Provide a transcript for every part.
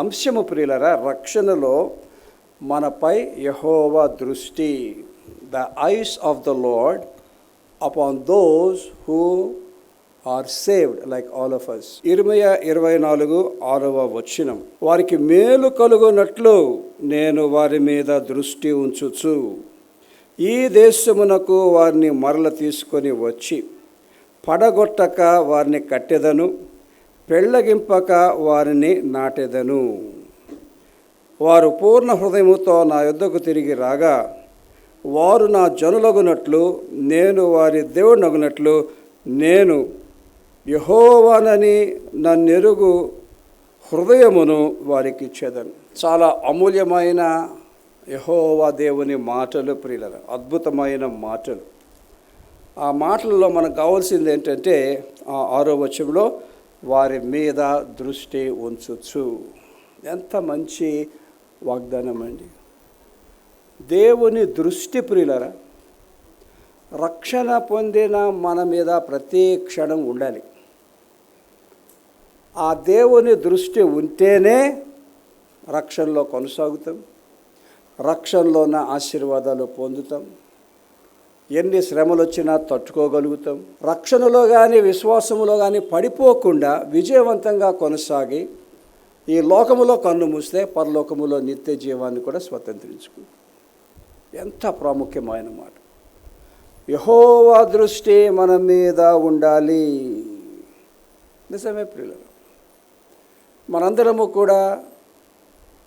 అంశము ప్రియులరా రక్షణలో మనపై యహోవా దృష్టి. The eyes of the lord upon those who are saved like all of us ఇరవై ఇరవై నాలుగు ఆరవ వచ్చినం వారికి మేలు కలుగునట్లు నేను వారి మీద దృష్టి ఉంచుచు. ఈ దేశమునకు వారిని మరల తీసుకొని వచ్చి పడగొట్టక వారిని కట్టెదను. పెళ్ళగింపక వారిని నాటెదను. వారు పూర్ణ హృదయముతో నా యుద్ధకు తిరిగి రాగా వారు నా జనులగునట్లు నేను వారి దేవుడినగునట్లు నేను యహోవానని నన్నెరుగు హృదయమును వారికి ఇచ్చేదను. చాలా అమూల్యమైన యహోవా దేవుని మాటలు ప్రియుల అద్భుతమైన మాటలు. ఆ మాటలలో మనకు కావాల్సింది ఏంటంటే ఆ ఆరో వచనంలో వారి మీద దృష్టి ఉంచచ్చు ఎంత మంచి వాగ్దానం అండి. దేవుని దృష్టి ప్రియులరా రక్షణ పొందిన మన మీద ప్రతి క్షణం ఉండాలి. ఆ దేవుని దృష్టి ఉంటేనే రక్షణలో కొనసాగుతాం రక్షణలోన ఆశీర్వాదాలు పొందుతాం. ఎన్ని శ్రమలు వచ్చినా తట్టుకోగలుగుతాం. రక్షణలో కానీ విశ్వాసములో కానీ పడిపోకుండా విజయవంతంగా కొనసాగి ఈ లోకములో కన్ను మూస్తే పరలోకములో నిత్య జీవాన్ని కూడా స్వతంత్రించుకు. ఎంత ప్రాముఖ్యమైన మాట. యహోవా దృష్టి మన మీద ఉండాలి. నిజమే ప్రియులు మనందరము కూడా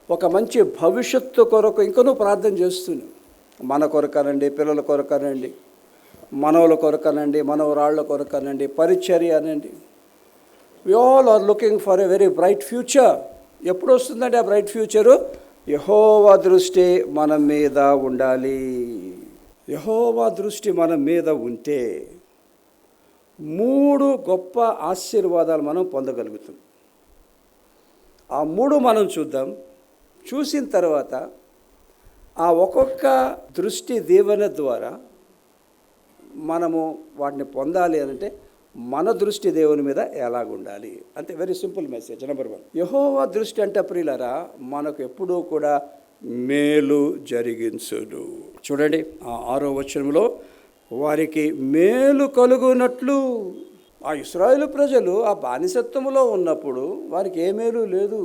ఒక మంచి భవిష్యత్తు కొరకు ఇంకనూ ప్రార్థన చేస్తున్నాం. మన కొరకనండి పిల్లల కొరకనండి మనవుల కొరకనండి మనవరాళ్ళ కొరకనండి పరిచర్య అనండి. We all are looking for a very bright future ఎప్పుడు వస్తుందండి ఆ బ్రైట్ ఫ్యూచరు యహోవా దృష్టి మన మీద ఉండాలి. యహోవా దృష్టి మన మీద ఉంటే మూడు గొప్ప ఆశీర్వాదాలు మనం పొందగలుగుతాం. ఆ మూడు మనం చూద్దాం. చూసిన తర్వాత ఆ ఒక్కొక్క దృష్టి దీవెన ద్వారా మనము వాటిని పొందాలి అని అంటే మన దృష్టి దేవుని మీద ఎలాగుండాలి? అంటే very simple message number one యహోవా దృష్టి అంటే ప్రియులరా మనకు ఎప్పుడూ కూడా మేలు జరిగించును. చూడండి ఆ ఆరో వచనంలో వారికి మేలు కలుగునట్లు. ఆ ఇస్రాయేల్ ప్రజలు ఆ బానిసత్వంలో ఉన్నప్పుడు వారికి ఏ మేలు లేదు.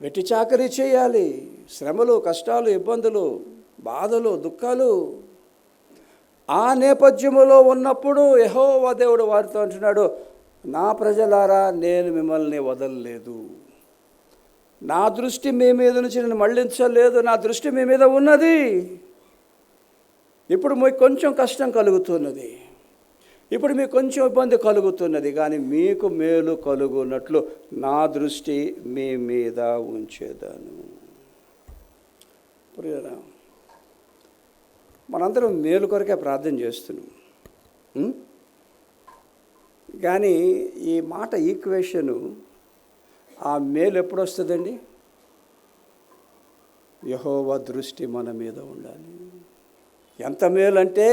వెట్టి చాకరీ చేయాలి. శ్రమలు కష్టాలు ఇబ్బందులు బాధలు దుఃఖాలు. ఆ నేపథ్యములో ఉన్నప్పుడు యహోవా దేవుడు వారితో అంటున్నాడు నా ప్రజలారా నేను మిమ్మల్ని వదలలేదు. నా దృష్టి మీ మీద నుంచి నేను మళ్ళించలేదు. నా దృష్టి మీ మీద ఉన్నది. ఇప్పుడు మీకు కొంచెం కష్టం కలుగుతున్నది. ఇప్పుడు మీకు కొంచెం ఇబ్బంది కలుగుతున్నది కానీ మీకు మేలు కలుగునట్లు నా దృష్టి మీ మీద ఉంచేదాను. ప్రియరా మనందరం మేలు కొరకే ప్రార్థన చేస్తున్నాం. కానీ ఈ మాట ఈక్వేషను ఆ మేలు ఎప్పుడు వస్తుందండి? యహోవ దృష్టి మన మీద ఉండాలి. ఎంత మేలు అంటే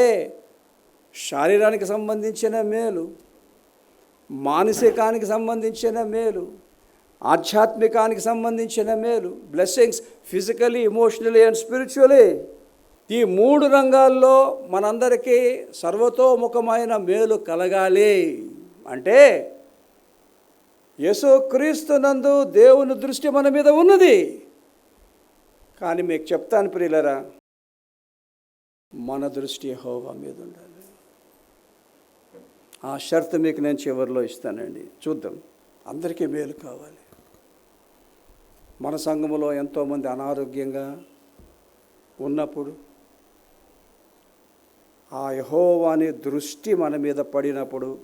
శారీరానికి సంబంధించిన మేలు మానసికానికి సంబంధించిన మేలు ఆధ్యాత్మికానికి సంబంధించిన మేలు blessings physically emotionally and spiritually ఈ మూడు రంగాల్లో మనందరికీ సర్వతోముఖమైన మేలు కలగాలి. అంటే యేసుక్రీస్తునందు దేవుని దృష్టి మన మీద ఉన్నది. కానీ మీకు చెప్తాను ప్రియులరా మన దృష్టి హోవా మీద ఉండాలి. ఆ షరతు మీకు నేను చివరిలో ఇస్తానండి. చూద్దాం. అందరికీ మేలు కావాలి. మన సంఘములో ఎంతోమంది అనారోగ్యంగా ఉన్నప్పుడు ఆ యహోవాని దృష్టి మన మీద పడినప్పుడు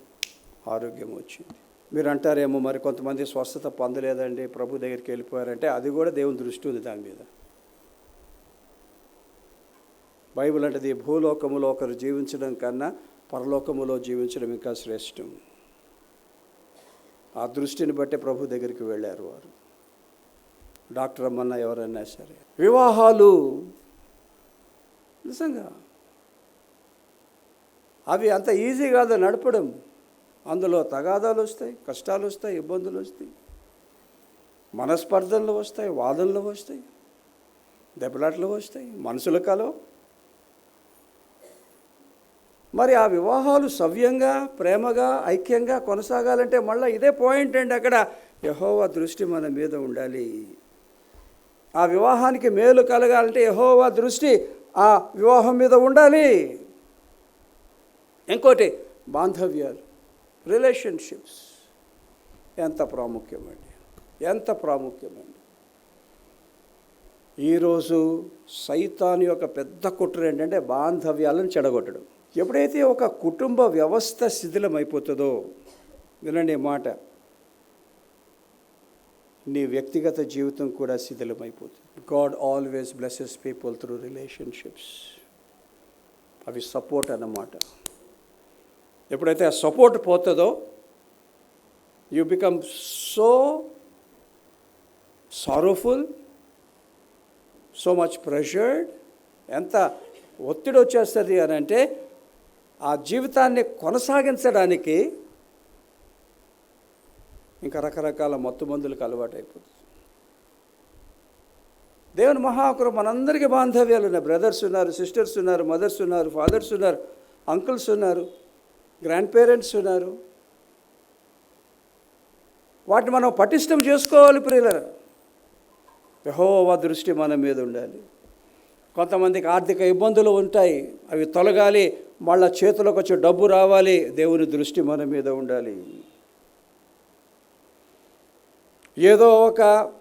ఆరోగ్యం వచ్చింది. మీరు అంటారేమో మరి కొంతమంది స్వస్థత పొందలేదండి ప్రభు దగ్గరికి వెళ్ళిపోయారంటే అది కూడా దేవుని దృష్టి ఉంది దాని మీద. బైబిల్ అంటది భూలోకములో ఒకరు జీవించడం కన్నా పరలోకములో జీవించడం ఇంకా శ్రేష్టం. ఆ దృష్టిని బట్టే ప్రభు దగ్గరికి వెళ్ళారు వారు. డాక్టర్ అమ్మన్న ఎవరైనా సరే. వివాహాలు నిజంగా అవి అంత ఈజీ కాదు నడపడం. అందులో తగాదాలు వస్తాయి కష్టాలు వస్తాయి ఇబ్బందులు వస్తాయి. మనస్పర్ధలు వస్తాయి వాదనలు వస్తాయి. దెబ్బలాట్లు వస్తాయి. మనసుల కలవు. మరి ఆ వివాహాలు సవ్యంగా ప్రేమగా ఐక్యంగా కొనసాగాలంటే మళ్ళీ ఇదే పాయింట్ అండి అక్కడ. యహోవా దృష్టి మన మీద ఉండాలి. ఆ వివాహానికి మేలు కలగాలంటే యహోవా దృష్టి ఆ వివాహం మీద ఉండాలి. ఇంకోటి బాంధవ్యాలు రిలేషన్షిప్స్ ఎంత ప్రాముఖ్యమండి. ఎంత ప్రాముఖ్యమండి. ఈరోజు సైతాన్ యొక్క పెద్ద కుట్ర ఏంటంటే బాంధవ్యాలను చెడగొట్టడం. ఎప్పుడైతే ఒక కుటుంబ వ్యవస్థ శిథిలమైపోతుందో వినండి మాట. నీ వ్యక్తిగత జీవితం కూడా శిథిలమైపోతుంది. God always blesses people through relationships అవి సపోర్ట్ అన్నమాట. ఎప్పుడైతే ఆ సపోర్ట్ పోతుందో you become so sorrowful so much pressured ఎంత ఒత్తిడి వచ్చేస్తుంది అని అంటే ఆ జీవితాన్ని కొనసాగించడానికి ఇంకా రకరకాల మత్తు మందులకు అలవాటు అయిపోతుంది దేవుని మహాకురు మనందరికీ బాంధవ్యాలు ఉన్నాయి. బ్రదర్స్ ఉన్నారు సిస్టర్స్ ఉన్నారు మదర్స్ ఉన్నారు ఫాదర్స్ ఉన్నారు అంకుల్స్ ఉన్నారు గ్రాండ్ పేరెంట్స్ ఉన్నారు. వాటిని మనం పటిష్టం చేసుకోవాలి ప్రియులరా. యహోవా దృష్టి మన మీద ఉండాలి. కొంతమందికి ఆర్థిక ఇబ్బందులు ఉంటాయి అవి తొలగాలి వాళ్ళ చేతులకు వచ్చే డబ్బు రావాలి. దేవుని దృష్టి మన మీద ఉండాలి. ఏదో ఒక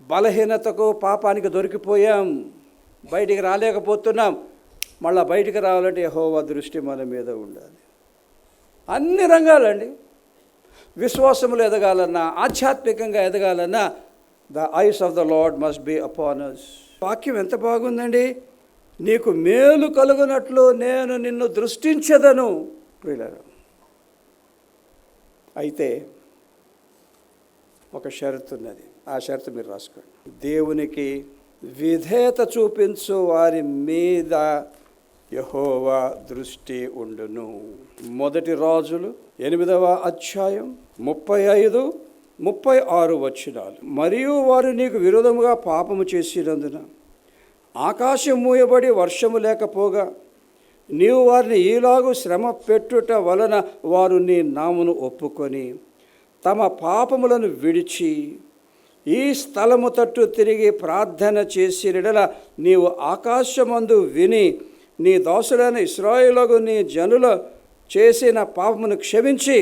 బలహీనతకు పాపానికి దొరికిపోయాం. బయటికి రాలేకపోతున్నాం. మళ్ళా బయటికి రావాలంటే యహోవా దృష్టి మన మీద ఉండాలి. అన్ని రంగాలండి. విశ్వాసములు ఎదగాలన్నా ఆధ్యాత్మికంగా ఎదగాలన్నా the eyes of the lord must be upon us వాక్యం ఎంత బాగుందండి? నీకు మేలు కలుగునట్లు నేను నిన్ను దృష్టించదను వీళ్ళను అయితే ఒక షరతు ఉన్నది. ఆ షరతు మీరు రాసుకోండి. దేవునికి విధేయత చూపించు వారి మీద యహోవా దృష్టి ఉండును. మొదటి రాజులు ఎనిమిదవ అధ్యాయం ముప్పై ఐదు ముప్పై ఆరు వచ్చినాలు మరియు వారు నీకు విరోధముగా పాపము చేసినందున ఆకాశం మూయబడి వర్షము లేకపోగా నీవు వారిని ఈలాగు శ్రమ పెట్టుట వలన వారు నీ నామును ఒప్పుకొని తమ పాపములను విడిచి ఈ స్థలము తట్టు తిరిగి ప్రార్థన చేసినడల నీవు ఆకాశమందు విని నీ దాసులైన ఇస్రాయిలకు నీ జనుల చేసిన పాపమును క్షమించి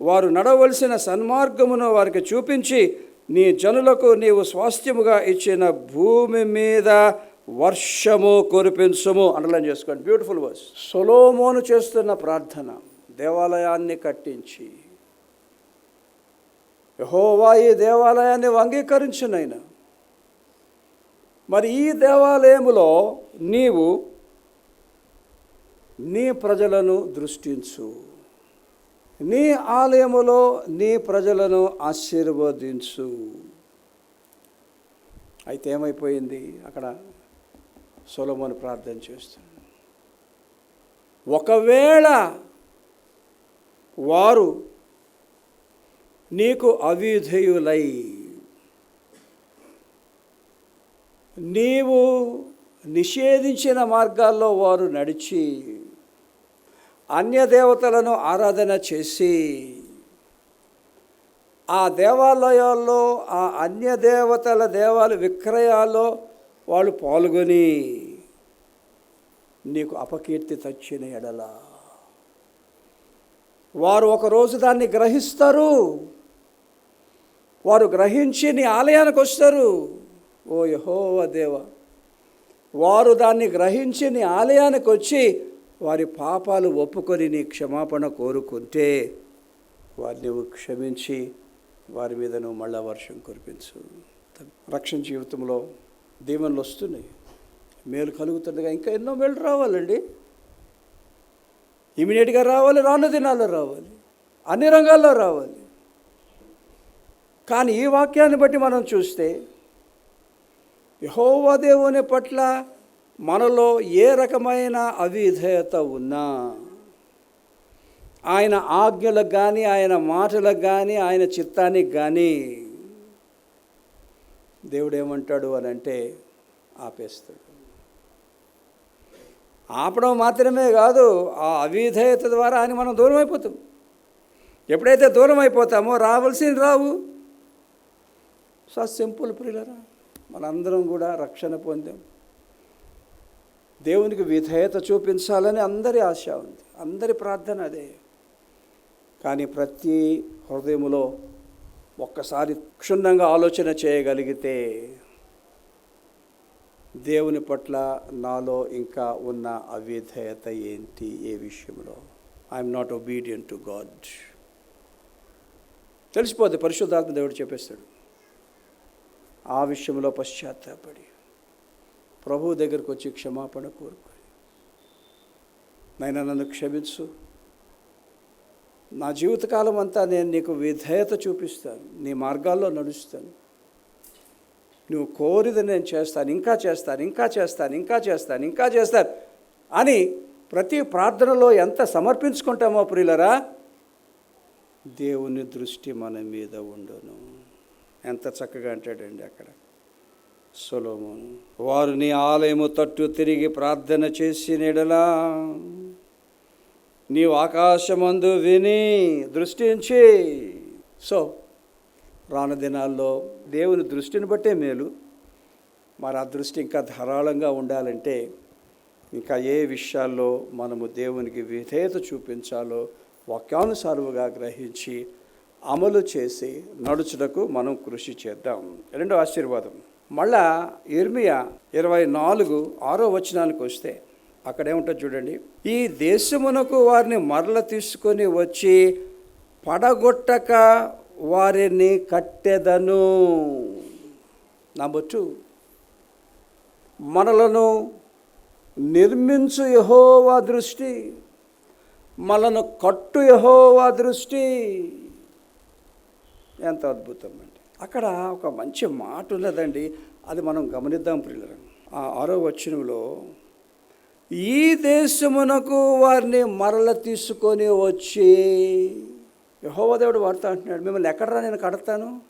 వారు నడవలసిన సన్మార్గమును వారికి చూపించి నీ జనులకు నీవు స్వాస్థ్యముగా ఇచ్చిన భూమి మీద వర్షము కురిపించము అండర్లైన్ చేసుకోండి. బ్యూటిఫుల్ వర్స్ సొలోమోను చేస్తున్న ప్రార్థన దేవాలయాన్ని కట్టించి యహోవా ఈ దేవాలయాన్ని అంగీకరించినైనా మరి ఈ దేవాలయములో నీవు నీ ప్రజలను దృష్టించు. నీ ఆలయములో నీ ప్రజలను ఆశీర్వదించు. అయితే ఏమైపోయింది? అక్కడ సొలమోని ప్రార్థన చేస్తున్నాడు. ఒకవేళ వారు నీకు అవిధేయులై నీవు నిషేధించిన మార్గాల్లో వారు నడిచి అన్యదేవతలను ఆరాధన చేసి ఆ దేవాలయాల్లో ఆ అన్యదేవతల దేవాలు విక్రయాల్లో వాళ్ళు పాల్గొని నీకు అపకీర్తి తెచ్చిన ఎడల. వారు ఒకరోజు దాన్ని గ్రహిస్తారు. వారు గ్రహించి నీ ఆలయానికి వస్తారు. ఓ యహోవ దేవ వారు దాన్ని గ్రహించి నీ ఆలయానికి వచ్చి వారి పాపాలు ఒప్పుకొని నీ క్షమాపణ కోరుకుంటే వారిని నువ్వు క్షమించి వారి మీద నువ్వు మళ్ళా వర్షం కురిపించు. రక్షణ జీవితంలో దీవెనలు వస్తున్నాయి. మేలు కలుగుతుండగా ఇంకా ఎన్నో మేలు రావాలండి. ఇమీడియట్గా రావాలి రాను దినాల్లో రావాలి. అన్ని రంగాల్లో రావాలి. కానీ ఈ వాక్యాన్ని బట్టి మనం చూస్తే యహోవా దేవుని పట్ల మనలో ఏ రకమైన అవిధేయత ఉన్నా ఆయన ఆజ్ఞలకు కానీ ఆయన మాటలకు కానీ ఆయన చిత్తానికి కానీ దేవుడు ఏమంటాడు అని అంటే ఆపేస్తాడు. ఆపడం మాత్రమే కాదు ఆ అవిధేయత ద్వారా అని మనం దూరం అయిపోతాం ఎప్పుడైతే దూరం అయిపోతామో రావాల్సింది రావు. సో సింపుల్ ప్రియులరా మనందరం కూడా రక్షణ పొందాం. దేవునికి విధేయత చూపించాలని అందరి ఆశ ఉంది. అందరి ప్రార్థన అదే. కానీ ప్రతి హృదయములో ఒక్కసారి క్షుణ్ణంగా ఆలోచన చేయగలిగితే దేవుని పట్ల నాలో ఇంకా ఉన్న అవిధేయత ఏంటి ఏ విషయంలో? I'm not obedient to God తెలిసిపోద్ది పరిశుద్ధాత్మ దేవుడు చెప్పేస్తాడు. ఆ విషయంలో పశ్చాత్తాపడి ప్రభు దగ్గరకు వచ్చి క్షమాపణ కోరుకొని నైనా నన్ను క్షమించు. నా జీవితకాలం అంతా నేను నీకు విధేయత చూపిస్తాను. నీ మార్గాల్లో నడుస్తాను. నువ్వు కోరిది నేను చేస్తాను ఇంకా చేస్తాను ఇంకా చేస్తాను ఇంకా చేస్తాను ఇంకా చేస్తాను అని ప్రతి ప్రార్థనలో ఎంత సమర్పించుకుంటామో ప్రియులరా దేవుని దృష్టి మన మీద ఉండును. ఎంత చక్కగా అంటాడండి అక్కడ. సొలోమోను వారు నీ ఆలయము తట్టు తిరిగి ప్రార్థన చేసి నెడలా నీవు ఆకాశమందు విని దృష్టించి. సో రాను దినాల్లో దేవుని దృష్టిని బట్టే మేలు. మరి ఆ దృష్టి ఇంకా ధారాళంగా ఉండాలంటే ఇంకా ఏ విషయాల్లో మనము దేవునికి విధేయత చూపించాలో వాక్యానుసారముగా గ్రహించి అమలు చేసి నడుచుటకు మనం కృషి చేద్దాం. రెండో ఆశీర్వాదం. మళ్ళా ఇర్మియా ఇరవై నాలుగు ఆరో వచనానికి వస్తే అక్కడేముంటుంది చూడండి. ఈ దేశమునకు వారిని మరల తీసుకొని వచ్చి పడగొట్టక వారిని కట్టెదను. నంబర్ టూ మనలను నిర్మించు యహోవా దృష్టి. మనను కట్టు యహోవా దృష్టి. ఎంత అద్భుతం అండి. అక్కడ ఒక మంచి మాట ఉన్నదండి. అది మనం గమనిద్దాం ప్రియుల ఆ ఆరో వచనంలో ఈ దేశమునకు వారిని మరల తీసుకొని వచ్చి యహోవదేవుడు వాడుతూ అంటున్నాడు. మిమ్మల్ని ఎక్కడరా నేను కడతాను?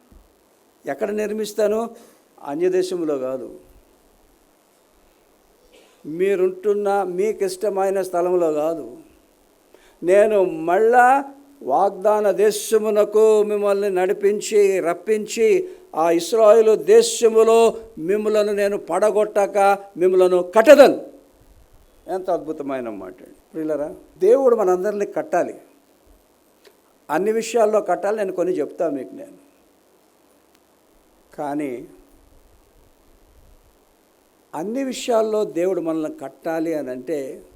ఎక్కడ నిర్మిస్తాను? అన్యదేశంలో కాదు. మీరుంటున్న మీకు ఇష్టమైన స్థలంలో కాదు. నేను మళ్ళా వాగ్దాన దేశమునకు మిమ్మల్ని నడిపించి రప్పించి ఆ ఇస్రాయేలు దేశములో మిమ్మలను నేను పడగొట్టక మిమ్మలను కట్టదను. ఎంత అద్భుతమైన మాట అండి. ప్రియులరా దేవుడు మనందరినీ కట్టాలి. అన్ని విషయాల్లో కట్టాలి నేను కొన్ని చెప్తా మీకు నేను. కానీ అన్ని విషయాల్లో దేవుడు మనల్ని కట్టాలి అని అంటే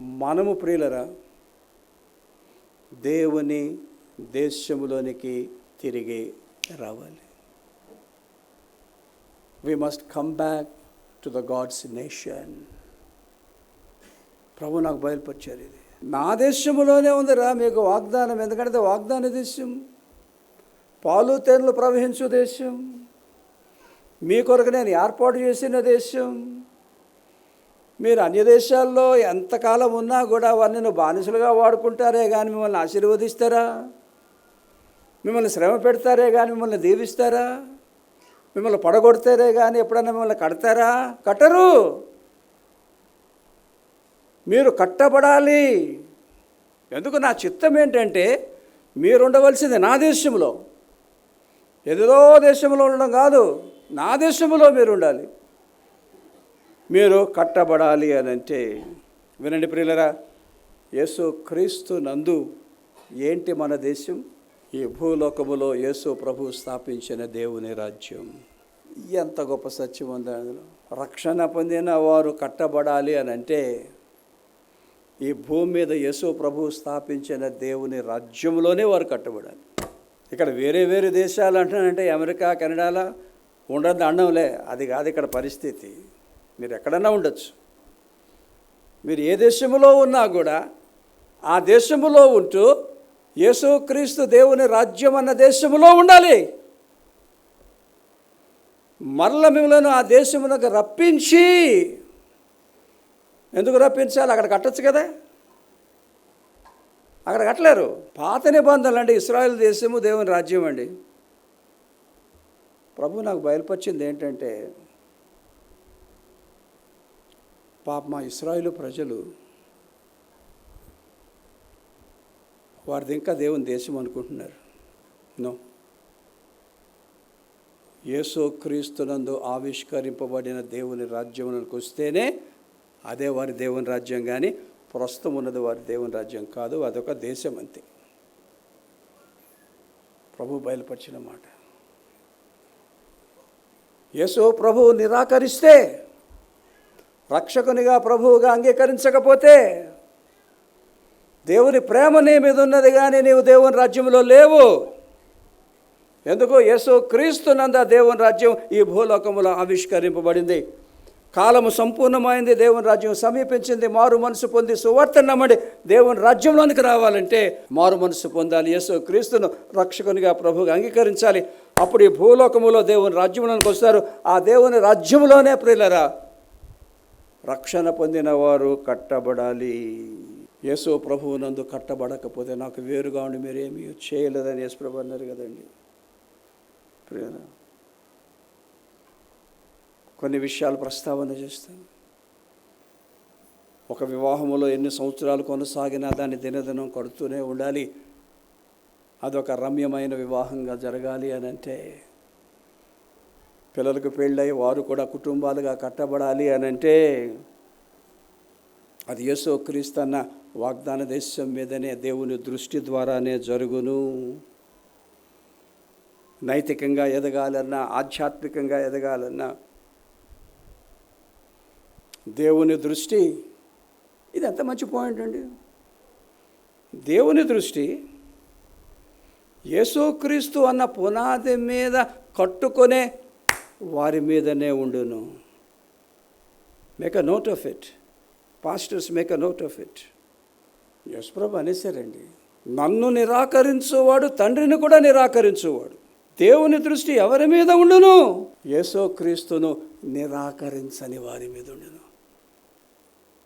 మనము ప్రియులరా దేవుని దేశంలోనికి తిరిగి రావాలి. We must come back to the God's nation ప్రభు నాకు బయలుపరిచారు ఇది. నా దేశంలోనే ఉందిరా మీకు వాగ్దానం. ఎందుకంటే వాగ్దాన దేశం పాలు తేనెలు ప్రవహించు దేశం మీ కొరకు నేను ఏర్పాటు చేసిన దేశం. మీరు అన్య దేశాల్లో ఎంతకాలం ఉన్నా కూడా వారిని బానిసలుగా వాడుకుంటారే కానీ మిమ్మల్ని ఆశీర్వదిస్తారా? మిమ్మల్ని శ్రమ పెడతారే కానీ మిమ్మల్ని దీవిస్తారా? మిమ్మల్ని పడగొడతారే కానీ ఎప్పుడన్నా మిమ్మల్ని కడతారా? కట్టరు! మీరు కట్టబడాలి. ఎందుకు నా చిత్తం ఏంటంటే మీరు ఉండవలసింది నా దేశంలో. ఎదురో దేశంలో ఉండడం కాదు నా దేశంలో మీరు ఉండాలి. మీరు కట్టబడాలి అని అంటే వినండి ప్రియులరా యేసు క్రీస్తు నందు ఏంటి మన దేశం? ఈ భూలోకములో యేసు ప్రభు స్థాపించిన దేవుని రాజ్యం. ఎంత గొప్ప సత్యం ఉంది అందులో. రక్షణ పొందిన వారు కట్టబడాలి అని అంటే ఈ భూమి మీద యేసు ప్రభు స్థాపించిన దేవుని రాజ్యంలోనే వారు కట్టబడాలి. ఇక్కడ వేరే వేరే దేశాలు అంటానంటే అమెరికా కెనడాలో ఉండదు అండంలే అది కాదు ఇక్కడ పరిస్థితి. మీరు ఎక్కడన్నా ఉండొచ్చు. మీరు ఏ దేశంలో ఉన్నా కూడా ఆ దేశములో ఉంటూ యేసుక్రీస్తు దేవుని రాజ్యం అన్న దేశములో ఉండాలి. మరల మిమ్మల్ని ఆ దేశమునకు రప్పించి ఎందుకు రప్పించాలి? అక్కడ కట్టచ్చు కదా. అక్కడ కట్టలేరు. పాత నిబంధనలు అండి ఇస్రాయల్ దేశము దేవుని రాజ్యం అండి. ప్రభు నాకు బయలుపరిచింది ఏంటంటే పాప మా ఇస్రాయిలు ప్రజలు వారిది ఇంకా దేవుని దేశం అనుకుంటున్నారు. నో. యేసు క్రీస్తునందు ఆవిష్కరింపబడిన దేవుని రాజ్యములకు వస్తేనే అదే వారి దేవుని రాజ్యం కానీ ప్రస్తుతం ఉన్నది వారి దేవుని రాజ్యం కాదు అదొక దేశం అంతే. ప్రభు బయలుపరిచిన మాట. యేసు ప్రభువు నిరాకరిస్తే రక్షకునిగా ప్రభువుగా అంగీకరించకపోతే దేవుని ప్రేమ నీ మీద ఉన్నది కానీ నీవు దేవుని రాజ్యంలో లేవు. ఎందుకు? యేసు క్రీస్తునంద దేవుని రాజ్యం ఈ భూలోకములో ఆవిష్కరింపబడింది. కాలము సంపూర్ణమైంది దేవుని రాజ్యం సమీపించింది మారు మనసు పొంది సువార్త నమ్మడి దేవుని రాజ్యంలోనికి రావాలంటే మారు మనసు పొందాలి. యేసు క్రీస్తును రక్షకునిగా ప్రభుగా అంగీకరించాలి. అప్పుడు ఈ భూలోకములో దేవుని రాజ్యంలోనికి వస్తారు. ఆ దేవుని రాజ్యంలోనే ప్రియులరా రక్షణ పొందిన వారు కట్టబడాలి. యేసు ప్రభువునందు కట్టబడకపోతే నాకు వేరుగా ఉండి మీరేమీ చేయలేదని యేసు ప్రభు అన్నారు కదండి. ప్రియుల కొన్ని విషయాలు ప్రస్తావన చేస్తాను. ఒక వివాహములో ఎన్ని సంవత్సరాలు కొనసాగినా దాన్ని దినదినం కడుతూనే ఉండాలి. అదొక రమ్యమైన వివాహంగా జరగాలి అని అంటే పిల్లలకు పెళ్ళై వారు కూడా కుటుంబాలుగా కట్టబడాలి అని అంటే అది యేసో క్రీస్తన్న వాగ్దాన దేశం మీదనే దేవుని దృష్టి ద్వారానే జరుగును. నైతికంగా ఎదగాలన్నా ఆధ్యాత్మికంగా ఎదగాలన్నా దేవుని దృష్టి ఇది ఎంత మంచి పాయింట్ అండి. దేవుని దృష్టి యేసుక్రీస్తు అన్న పునాది మీద కట్టుకొనే వారి మీదనే ఉండును. Make a note of it pastors make a note of it యశ్ప్రభు అనేసారండి నన్ను నిరాకరించువాడు తండ్రిని కూడా నిరాకరించువాడు. దేవుని దృష్టి ఎవరి మీద ఉండును? యేసుక్రీస్తును నిరాకరించని వారి మీద ఉండును.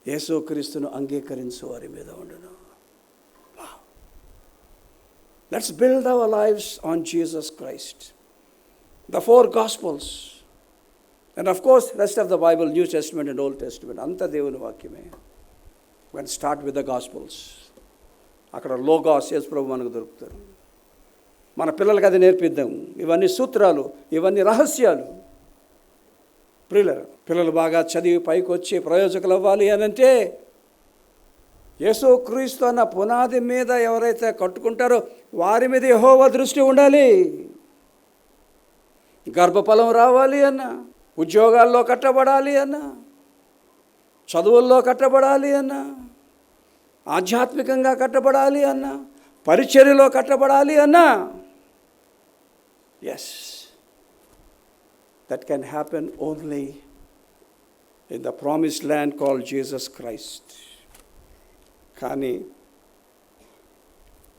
యేసుక్రీస్తును అంగీకరించు వారి మీద ఉండను. Let's build our lives on Jesus Christ the four gospels and of course rest of the Bible New Testament and Old Testament అంత దేవుని వాక్యమే. One start with the gospels అక్కడ లోగాస్ యేసు ప్రభు మనకు దొరుకుతారు. మన పిల్లలకి అది నేర్పిద్దాం. ఇవన్నీ సూత్రాలు ఇవన్నీ రహస్యాలు. ప్రియులరు పిల్లలు బాగా చదివి పైకి వచ్చి ప్రయోజకులు అవ్వాలి అని అంటే యేసు క్రీస్తు అన్న పునాది మీద ఎవరైతే కట్టుకుంటారో వారి మీద యహోవ దృష్టి ఉండాలి. గర్భఫలం రావాలి అన్న ఉద్యోగాల్లో కట్టబడాలి అన్న చదువుల్లో కట్టబడాలి అన్న ఆధ్యాత్మికంగా కట్టబడాలి అన్న పరిచర్యలో కట్టబడాలి అన్నా. Yes that can happen only in the promise land call Jesus Christ కానీ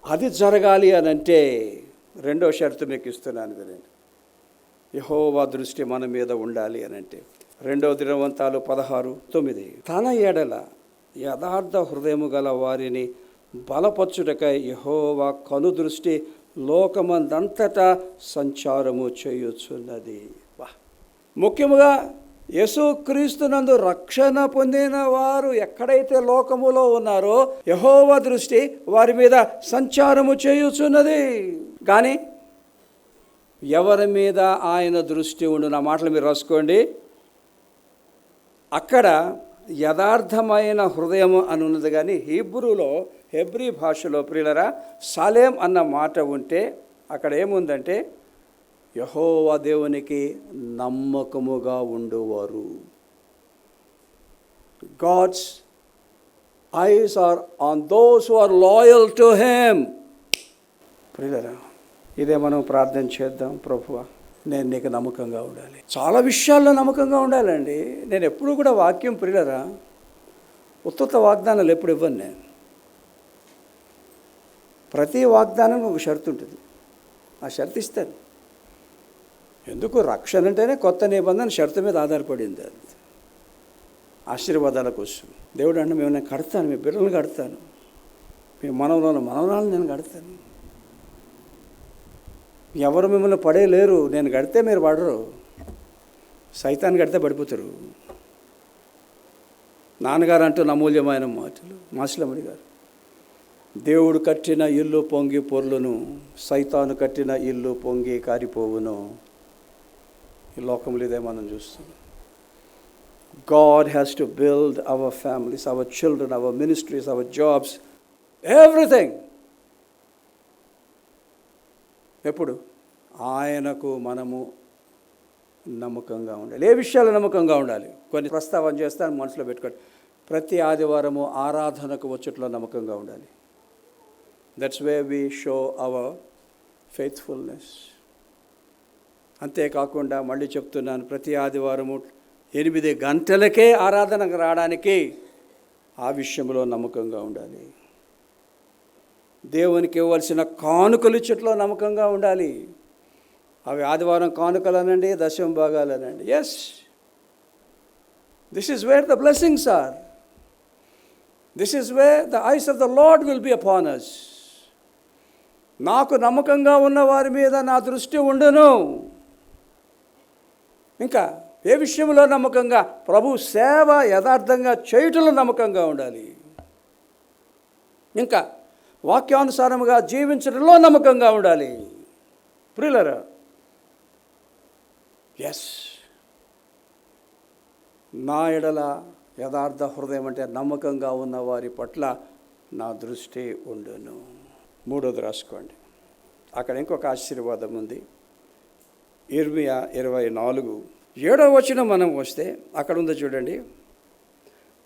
అది జరగాలి అని అంటే రెండో షరతు మీకు ఇస్తున్నాను వినండి. యహోవా దృష్టి మన మీద ఉండాలి అని అంటే రెండో దినవంతాలు పదహారు తొమ్మిది. తన ఎడల యథార్థ హృదయము గల వారిని బలపరచుటకై యహోవా కను దృష్టి లోకమందంతటా సంచారము చేయుచున్నది. ముఖ్యముగా యేసుక్రీస్తునందు రక్షణ పొందిన వారు ఎక్కడైతే లోకములో ఉన్నారో యహోవ దృష్టి వారి మీద సంచారము చేయుచున్నది. కానీ ఎవరి మీద ఆయన దృష్టి ఉండు నా మాటలు మీరు రాసుకోండి. అక్కడ యథార్థమైన హృదయం అని ఉన్నది కానీ హీబ్రూలో హెబ్రీ భాషలో ప్రియులరా సాలేం అన్న మాట ఉంటే అక్కడ ఏముందంటే యహోవా దేవునికి నమ్మకముగా ఉండేవారు. God's eyes are on those who are loyal to him ప్రియులరా ఇదే మనం ప్రార్థన చేద్దాం ప్రభువా. నేను నీకు నమ్మకంగా ఉండాలి. చాలా విషయాల్లో నమ్మకంగా ఉండాలండి. నేను ఎప్పుడు కూడా వాక్యం ప్రియులరా ఉత్తత వాగ్దానాలు ఎప్పుడు ఇవ్వను నేను. ప్రతి వాగ్దానం ఒక షరతు ఉంటుంది. ఆ షరతు ఇస్తాను ఎందుకు రక్షణ అంటేనే కొత్త నిబంధన షరతు మీద ఆధారపడింది అది. ఆశీర్వాదాల కోసం. దేవుడు అంటే మేము నేను కడతాను మీ బిడ్డలను కడతాను. మీ మనవలను మనవరాలను నేను కడతాను. ఎవరు మిమ్మల్ని పడేయలేరు నేను కడితే మీరు పడరు. సైతాన్ని కడితే పడిపోతారు. నాన్నగారు అంటూ నమూల్యమైన మాటలు. మాసిలమ్మడి గారు దేవుడు కట్టిన ఇల్లు పొంగి పొర్లును సైతాను కట్టిన ఇల్లు పొంగి కారిపోవును. ఈ లోకంలో ఇదే మనం చూస్తున్నాం. God has to build our families our children our ministries our jobs everything ఎప్పుడు? ఆయనకు మనము నమ్మకంగా ఉండాలి. ఏ విషయాలు నమ్మకంగా ఉండాలి? కొన్ని ప్రస్తావన చేస్తాను మనసులో పెట్టుకోండి. ప్రతి ఆదివారము ఆరాధనకు వచ్చేట్లో నమ్మకంగా ఉండాలి. That's way we show our faithfulness అంతేకాకుండా మళ్ళీ చెప్తున్నాను ప్రతి ఆదివారము ఎనిమిది గంటలకే ఆరాధనకు రావడానికి ఆ విషయంలో నమ్మకంగా ఉండాలి. దేవునికి ఇవ్వాల్సిన కానుకలు చెట్లో నమ్మకంగా ఉండాలి. అవి ఆదివారం కానుకలు అనండి దశమ భాగాలనండి. Yes this is where the blessings are this is where the eyes of the lord will be upon us నాకు నమ్మకంగా ఉన్న వారి మీద నా దృష్టి ఉండను. ఇంకా ఏ విషయంలో నమ్మకంగా? ప్రభు సేవ యథార్థంగా చేయుటలో నమ్మకంగా ఉండాలి. ఇంకా వాక్యానుసారముగా జీవించడంలో నమ్మకంగా ఉండాలి. ప్రియులరా ఎస్ నా ఎడల యథార్థ హృదయం అంటే నమ్మకంగా ఉన్న వారి పట్ల నా దృష్టి ఉండును. మూడోది రాసుకోండి. అక్కడ ఇంకొక ఆశీర్వాదం ఉంది. ఇరవై ఇరవై నాలుగు. ఏడవ వచ్చిన మనం వస్తే అక్కడ ఉందో చూడండి.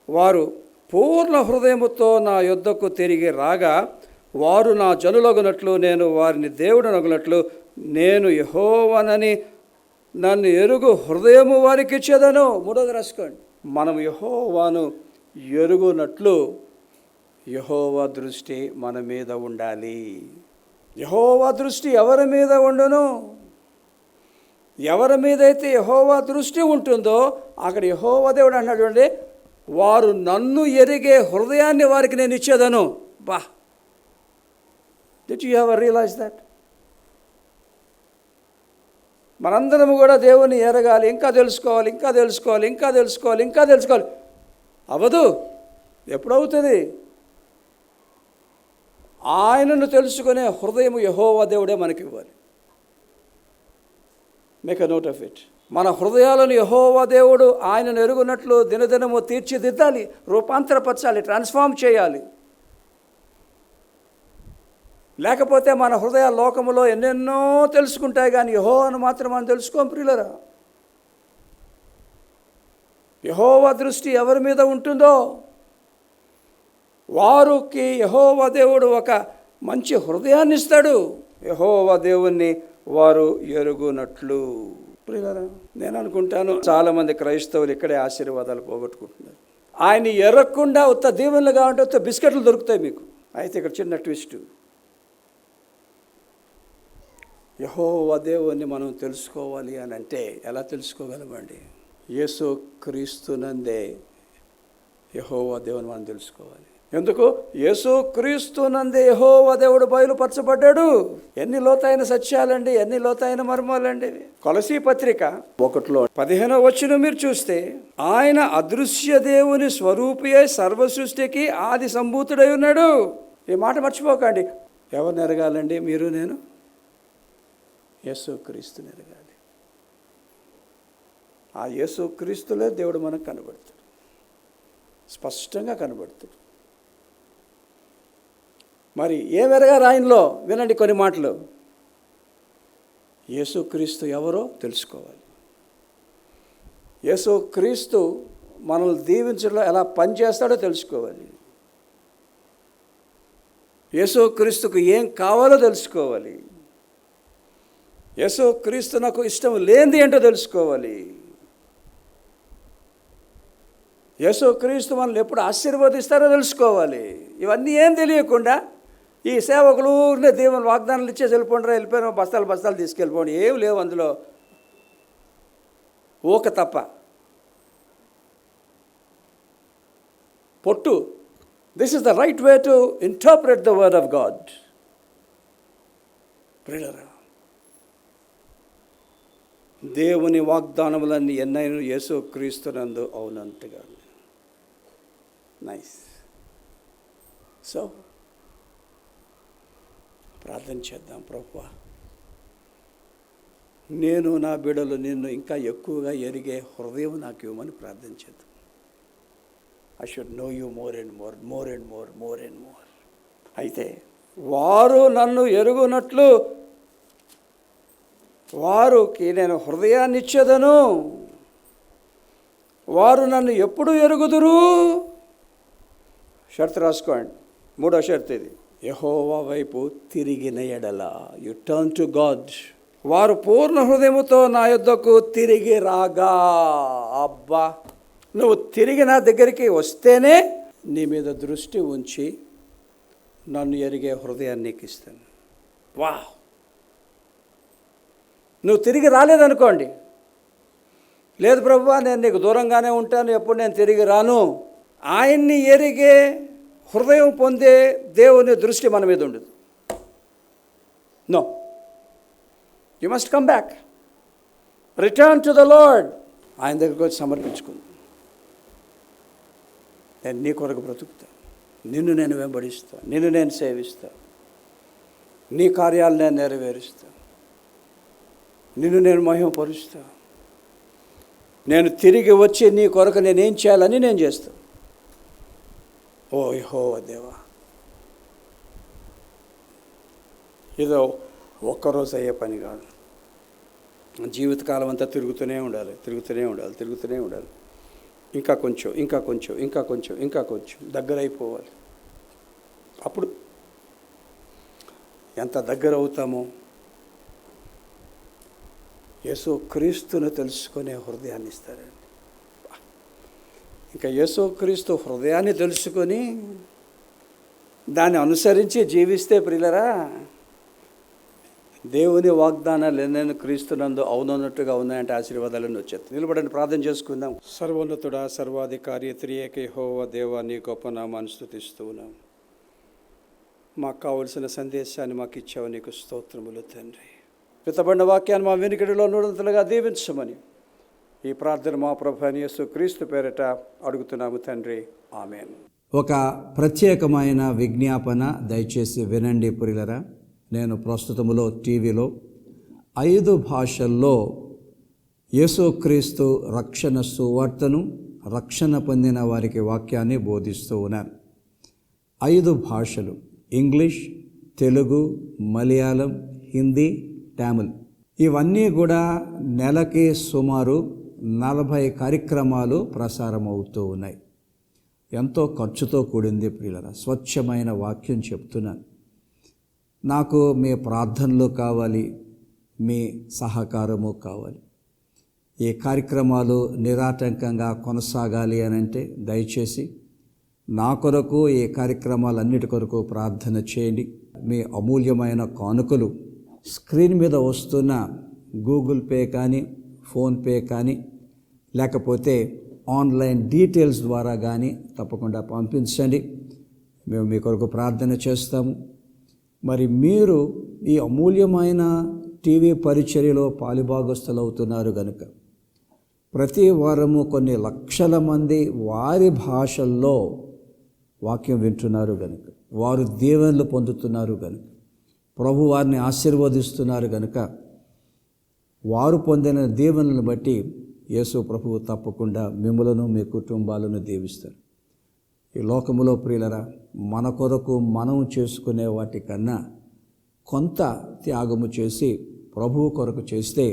వారు పూర్ణ హృదయముతో నా యొద్దకు తిరిగి రాగా వారు నా జనులగునట్లు నేను వారిని దేవుడనగునట్లు నేను యహోవనని నన్ను ఎరుగు హృదయము వారికి ఇచ్చేదను. మూడోది రాసుకోండి. మనం యహోవాను ఎరుగునట్లు యహోవా దృష్టి మన మీద ఉండాలి. యహోవా దృష్టి ఎవరి మీద ఉండను? ఎవరి మీదైతే యహోవా దృష్టి ఉంటుందో అక్కడ యహోవా దేవుడు అన్నాడు చూడండి వారు నన్ను ఎరిగే హృదయాన్ని వారికి నేను ఇచ్చేదను. బా. Did you have realize that మనందరం కూడా దేవుని ఎరగాలి ఇంకా తెలుసుకోవాలి ఇంకా తెలుసుకోవాలి ఇంకా తెలుసుకోవాలి ఇంకా తెలుసుకోవాలి. అవ్వదు ఎప్పుడవుతుంది? ఆయనను తెలుసుకునే హృదయం యహోవా దేవుడే మనకి ఇవ్వాలి make a note of it మన హృదయాలను యహోవా దేవుడు ఆయనను ఎరుగునట్లు దినదినము తీర్చిదిద్దాలి రూపాంతరపరచాలి ట్రాన్స్ఫార్మ్ చేయాలి. లేకపోతే మన హృదయ లోకములో ఎన్నెన్నో తెలుసుకుంటాయి కానీ యహోవాను మాత్రం మనం తెలుసుకోం ప్రియులరా. యహోవా దృష్టి ఎవరి మీద ఉంటుందో? వారికి యహోవా దేవుడు ఒక మంచి హృదయాన్ని ఇస్తాడు యహోవా దేవుణ్ణి వారు ఎరుగునట్లు. ప్రియులరా నేను అనుకుంటాను చాలామంది క్రైస్తవులు ఇక్కడే ఆశీర్వాదాలు పోగొట్టుకుంటున్నారు. ఆయన ఎరగకుండా ఉత్త దీవెనలు ఉంటే ఉత్త బిస్కెట్లు దొరుకుతాయి మీకు. అయితే ఇక్కడ చిన్న ట్విస్ట్. యహో దేవుణ్ణి మనం తెలుసుకోవాలి అని అంటే ఎలా తెలుసుకోగలమండి? యేసు క్రీస్తునందే యహోవా దేవుని మనం తెలుసుకోవాలి. ఎందుకు? యేసు క్రీస్తునందే యహోవా దేవుడు బయలుపరచబడ్డాడు. ఎన్ని లోతైన సత్యాలండి ఎన్ని లోతైన మర్మాలండి. కొలసీ పత్రిక ఒకటిలో పదిహేనో వచ్చిన మీరు చూస్తే ఆయన అదృశ్య దేవుని స్వరూపియే సర్వ సృష్టికి ఆది సంభూతుడై ఉన్నాడు. ఈ మాట మర్చిపోకండి. ఎవరిని ఎరగాలండి మీరు నేను. యేసు క్రీస్తుని ఎరగాలి ఆ యేసు క్రీస్తులే దేవుడు మనకు కనబడుతుంది స్పష్టంగా కనబడుతుంది మరి ఏ ఎరగారు ఆయనలో వినండి కొన్ని మాటలు. యేసుక్రీస్తు ఎవరో తెలుసుకోవాలి. యేసుక్రీస్తు మనల్ని దీవించడంలో ఎలా పనిచేస్తాడో తెలుసుకోవాలి. యేసుక్రీస్తుకు ఏం కావాలో తెలుసుకోవాలి. యేసుక్రీస్తు నాకు ఇష్టం లేనిది ఏంటో తెలుసుకోవాలి. యేసుక్రీస్తు మనల్ని ఎప్పుడు ఆశీర్వదిస్తారో తెలుసుకోవాలి. ఇవన్నీ ఏం తెలియకుండా ఈ సేవకులు దేవుని వాగ్దానాలు ఇచ్చేసి వెళ్ళిపోండి వెళ్ళిపోయిన బస్తాలు బస్తాలు తీసుకెళ్ళిపోండి. ఏమి లేవు అందులో. ఊక తప్ప. పొట్టు. This is the right way to interpret the word of God ప్రియులరా దేవుని వాగ్దానములన్నీ ఎన్నైనా యేసు క్రీస్తునందు అవునంతగా నైస్ సో ప్రార్థన చేద్దాం ప్రభు. నేను నా బిడలు నిన్ను ఇంకా ఎక్కువగా ఎరిగే హృదయం నాకు ఇవ్వమని ప్రార్థన చేద్దాం. I should know you more and more more and more more and more అయితే వారు నన్ను ఎరుగునట్లు వారికి నేను హృదయాన్ని ఇచ్చేదను. వారు నన్ను ఎప్పుడు ఎరుగుదురు? షర్త్ రాసుకోండి. మూడో షర్త్ ఇది. యహోవా వైపు తిరిగిన ఎడల. యు టర్న్ టు గాడ్ వారు పూర్ణ హృదయముతో నా యుద్ధకు తిరిగి రాగా అబ్బా నువ్వు తిరిగి నా దగ్గరికి వస్తేనే నీ మీద దృష్టి ఉంచి నన్ను ఎరిగే హృదయాన్ని నీకు ఇస్తాను వా నువ్వు తిరిగి రాలేదనుకోండి. లేదు ప్రభు నేను నీకు దూరంగానే ఉంటాను ఎప్పుడు నేను తిరిగి రాను. ఆయన్ని ఎరిగే హృదయం పొందే దేవుని దృష్టి మన మీద ఉండదు. No you must come back return to the lord ఆయన దగ్గరకు వచ్చి సమర్పించుకుంది. నేను నీ కొరకు బ్రతుకుతా నిన్ను నేను వెంబడిస్తా నిన్ను నేను సేవిస్తా నీ కార్యాలు నేను నెరవేరుస్తా నిన్ను నేను మహిమపరుస్తా నేను తిరిగి వచ్చి నీ కొరకు నేనేం చేయాలని నేను చేస్తాను. ఓ హో దేవా ఏదో ఒక్కరోజు అయ్యే పని కాదు. జీవితకాలం అంతా తిరుగుతూనే ఉండాలి తిరుగుతూనే ఉండాలి తిరుగుతూనే ఉండాలి. ఇంకా కొంచెం ఇంకా కొంచెం ఇంకా కొంచెం ఇంకా కొంచెం దగ్గర అయిపోవాలి అప్పుడు ఎంత దగ్గర అవుతామో యేసు క్రీస్తును తెలుసుకునే హృదయాన్ని ఇస్తారండి ఇంకా యేసుక్రీస్తు హృదయాన్ని తెలుసుకొని దాన్ని అనుసరించి జీవిస్తే ప్రియులరా దేవుని వాగ్దానాలు ఎన్నైనా క్రీస్తునందు అవునన్నట్టుగా ఉన్నాయంటే ఆశీర్వాదాలను వచ్చేది నిలబడని ప్రార్థన చేసుకుందాం. సర్వోన్నతుడా సర్వాధికారి త్రియేక హోవ దేవా నీ గొప్ప నామాన్ని స్థుతిస్తూ ఉన్నాం మాకు కావలసిన సందేశాన్ని మాకు ఇచ్చావు నీకు స్తోత్రములు తండ్రి. పితబడిన వాక్యాన్ని మా వెనుకడిలో నూడంతలుగా దీవించమని ఈ ప్రార్థన మా ప్రభు యేసు క్రీస్తు పేరట అడుగుతున్నాము తండ్రి. ఆమెన్. ఒక ప్రత్యేకమైన విజ్ఞాపన దయచేసి వినండి పురిలరా. నేను ప్రస్తుతములో టీవీలో ఐదు భాషల్లో యేసుక్రీస్తు రక్షణ సువార్తను రక్షణ పొందిన వారికి వాక్యాన్ని బోధిస్తూ ఉన్నాను. ఐదు భాషలు ఇంగ్లీష్ తెలుగు మలయాళం హిందీ తమిళ్. ఇవన్నీ కూడా నెలకి సుమారు నలభై కార్యక్రమాలు ప్రసారం అవుతూ ఉన్నాయి. ఎంతో ఖర్చుతో కూడింది ప్రియులరా స్వచ్ఛమైన వాక్యం చెప్తున్నాను. నాకు మీ ప్రార్థనలు కావాలి మీ సహకారము కావాలి. ఈ కార్యక్రమాలు నిరాటంకంగా కొనసాగాలి అని అంటే దయచేసి నా కొరకు ఈ కార్యక్రమాలన్నిటి కొరకు ప్రార్థన చేయండి. మీ అమూల్యమైన కానుకలు స్క్రీన్ మీద వస్తున్న గూగుల్ పే కానీ ఫోన్పే కానీ లేకపోతే ఆన్లైన్ డీటెయిల్స్ ద్వారా కానీ తప్పకుండా పంపించండి. మేము మీ కొరకు ప్రార్థన చేస్తాము. మరి మీరు ఈ అమూల్యమైన టీవీ పరిచర్యలో పాలిభాగస్తులు అవుతున్నారు కనుక ప్రతి వారము కొన్ని లక్షల మంది వారి భాషల్లో వాక్యం వింటున్నారు కనుక వారు దీవెనలు పొందుతున్నారు కనుక ప్రభు వారిని ఆశీర్వదిస్తున్నారు కనుక వారు పొందిన దీవెనలను బట్టి యేసు ప్రభువు తప్పకుండా మిమ్మలను మీ కుటుంబాలను దీవిస్తారు. ఈ లోకములో ప్రియులరా మన కొరకు మనం చేసుకునే వాటికన్నా కొంత త్యాగము చేసి ప్రభువు కొరకు చేస్తే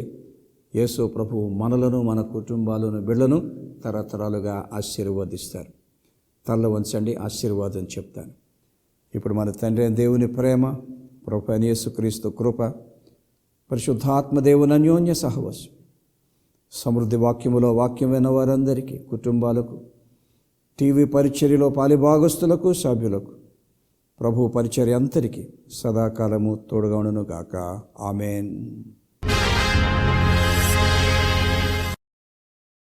యేసు ప్రభువు మనలను మన కుటుంబాలను బిళ్ళను తరతరాలుగా ఆశీర్వదిస్తారు. తల్ల వంచండి ఆశీర్వాదం చెప్తాను. ఇప్పుడు మన తండ్రి అయిన దేవుని ప్రేమ ప్రభు యేసుక్రీస్తు కృప పరిశుద్ధాత్మదేవుని అన్యోన్య సహవాసం సమృద్ధి వాక్యములో వాక్యమైన వారందరికీ కుటుంబాలకు టీవీ పరిచర్యలో పాలిభాగస్తులకు సభ్యులకు ప్రభు పరిచర్య అంతరికి సదాకాలము తోడుగా ఉండునుగాక. ఆమెన్.